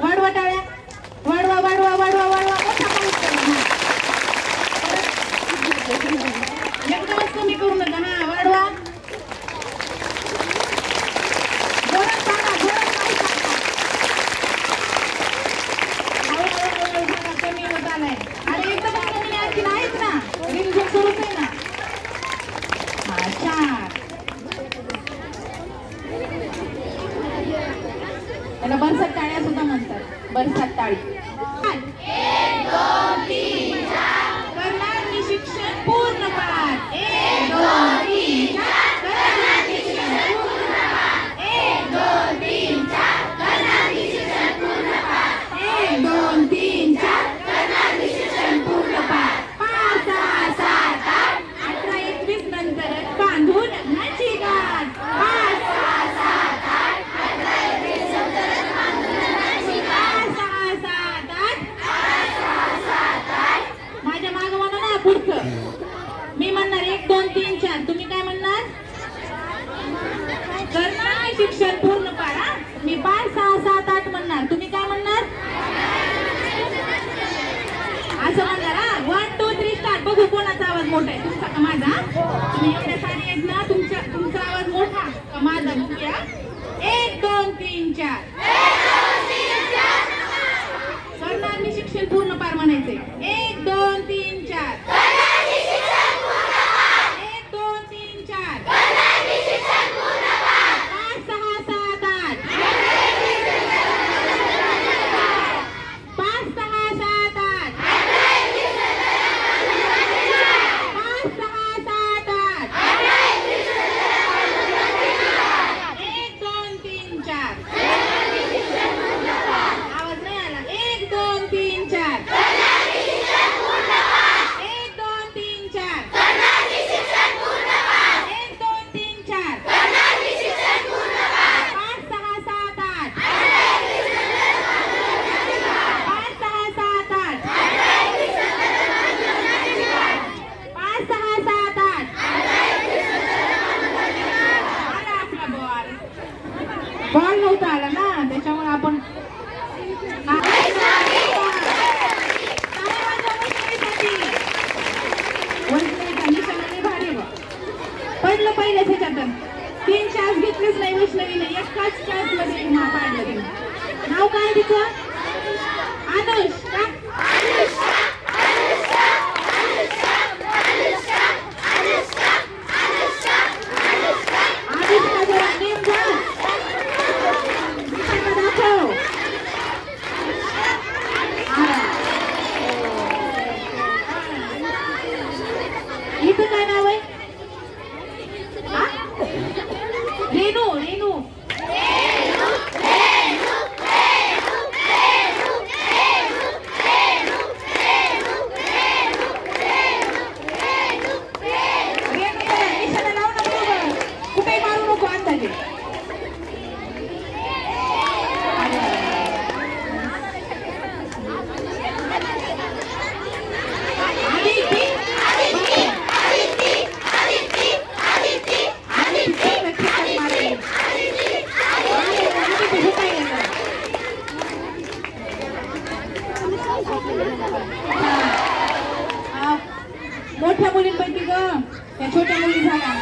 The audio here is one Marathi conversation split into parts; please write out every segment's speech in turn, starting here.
वाढवा टाळ्या. वाढवा वाढवा वाढवा वाढवा एकदमच कमी करू नका हा. वाढवा सुद्धा म्हणतात. बरसात टाळी. शिक्षण पूर्ण पाठ Thank you. मोठ्या मुलींपैकी ग. त्या छोट्या मुली झाल्या.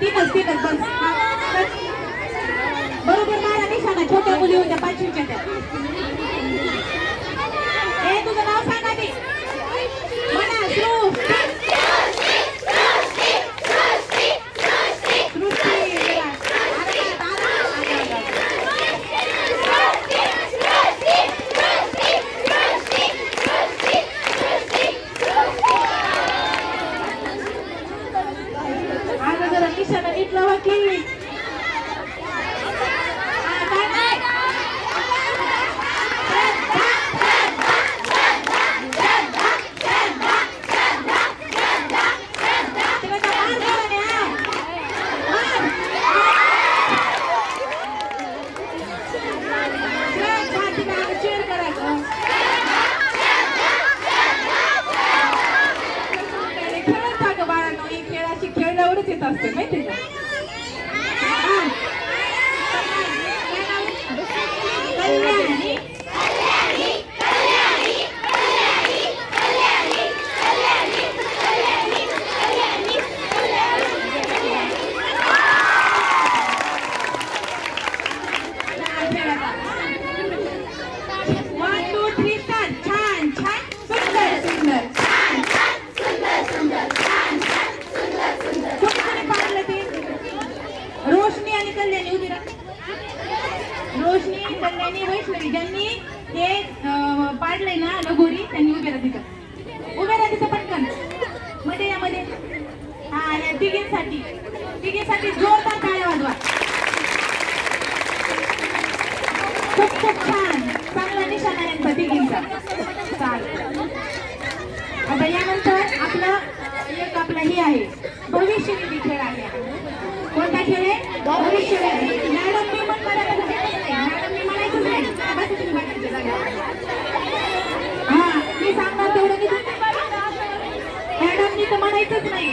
तीनच तीनच बस. बरोबर मारा निशाणा छोट्या मुली होत्या पाचवीच्या त्या. Thank. आणि कल्याणी उभी राहा रोशनी कल्याणी वैष्णवी ज्यांनी हे पाडलंय ना लगोरी त्यांनी उभे राहा तिथं उभे राहा तिथं पटकन? मध्ये या मध्ये. हा या तिघेसाठी. तिघेसाठी जोरदार टाळ्या वाजवा. खूप खूप छान. चांगला निशाणा यांचा तिघींचा. चालेल. आता यानंतर आपलं एक आपलं ही आहे. भविष्य निधी खेळ आहे. भविष्य मॅडम मी मॅडम मी नाही हा मी सांगणार तेवढं मॅडम मी तर म्हणायचंच नाही.